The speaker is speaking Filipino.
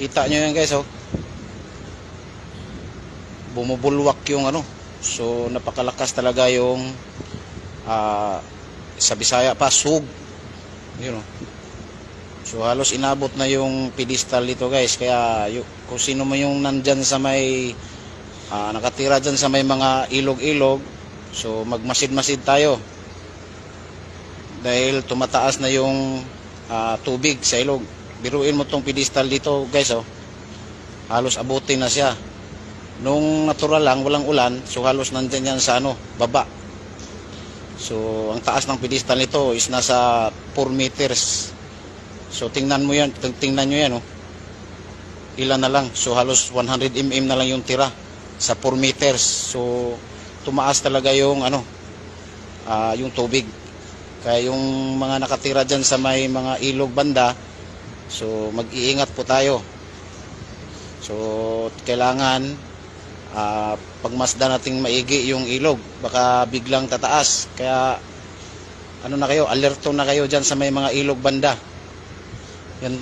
Kita nyo yan guys, oh. Bumubulwak yung ano. So, napakalakas talaga yung ah, sa Bisaya pa, sug. Yun, oh. So, halos inabot na yung pedestal dito guys. Kaya, yung, kung sino man yung nandyan sa may ah, nakatira dyan sa may mga ilog-ilog, so magmasid-masid tayo. Dahil tumataas na yung ah, tubig sa ilog. Biruin mo tong pedestal dito guys oh. Halos abutin na siya. Nung natural lang, walang ulan, so halos nandyan yan sa ano, baba. So, ang taas ng pedestal nito is nasa 4 meters. So, tingnan mo yan, ting- tingnan nyo yan oh. Ilan na lang, so halos 100 mm na lang yung tira sa 4 meters. So, tumaas talaga yung ano, ah, yung tubig. Kaya yung mga nakatira dyan sa may mga ilog banda, so mag-iingat po tayo. So, kailangan ah, pagmasda nating maigi yung ilog, baka biglang tataas. Kaya, ano na kayo, alerto na kayo dyan sa may mga ilog banda. Yan?